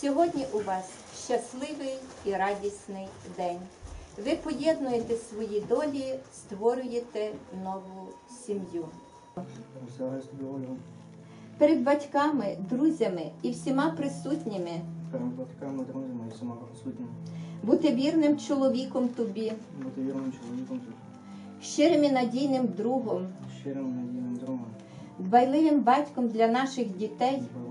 Сьогодні у вас щасливий і радісний день. Ви поєднуєте свої долі, створюєте нову сім'ю. Тобі, Перед батьками, друзями і всіма присутніми. Перед батьками, друзями і всіма присутніми, бути вірним чоловіком тобі, бути вірним чоловіком тут, щирим і надійним другом, щирим надійним другом, дбайливим батьком для наших дітей. Справедливим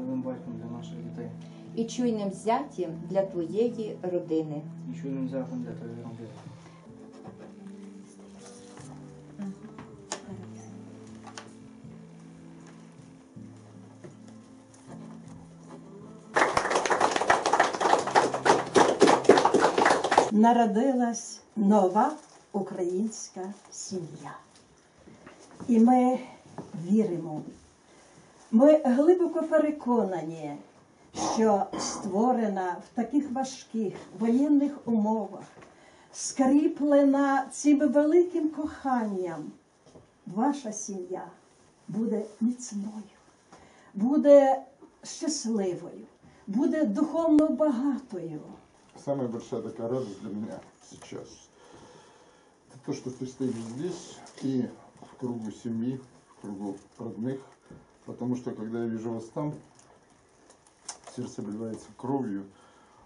і чуйним зятєм для твоєї родини. і чуйним зятем для твоєї родини. народилась нова українська сім'я. І ми віримо. Ми глибоко переконані, що створена в таких важких воєнних умовах, скріплена цим великим коханням, ваша сім'я буде міцною, буде щасливою, буде духовно багатою. Самая большая такая радость для меня сейчас это то, что ты стоишь здесь и в кругу семьи, в кругу родных. Потому что когда я вижу вас там, сердце обливается кровью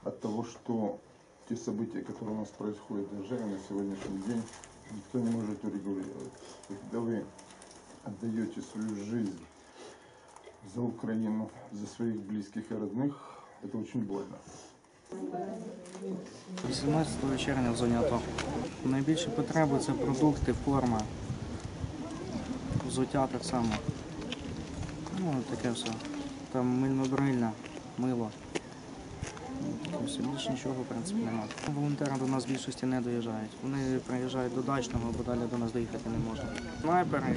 от того, что те события, которые у нас происходят даже на сегодняшний день, никто не может урегулировать. И когда вы отдаете свою жизнь за Украину, за своих близких и родных, это очень больно. 18 червня в зоні АТО. Найбільші потреби це продукти, форма, взуття так само. Ну, таке все. Там мильно-брильна, мило. Все, більше нічого, в принципі, немає. Волонтери до нас в більшості не доїжджають. Вони приїжджають до дачного, бо далі до нас доїхати не можуть. Снайпери,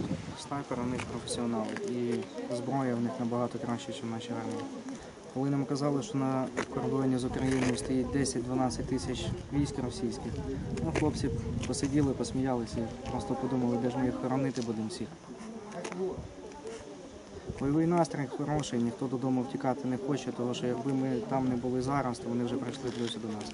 снайпери у них професіонали. І зброя в них набагато краще, ніж в нашій армії. Коли нам казали, що на кордоні з Україною стоїть 10-12 тисяч військ російських, ну, хлопці посиділи, посміялися просто подумали, де ж ми їх хоронити будемо всіх. Бойовий настрій хороший, ніхто додому втікати не хоче, тому що якби ми там не були зараз, то вони вже прийшли ближче до нас.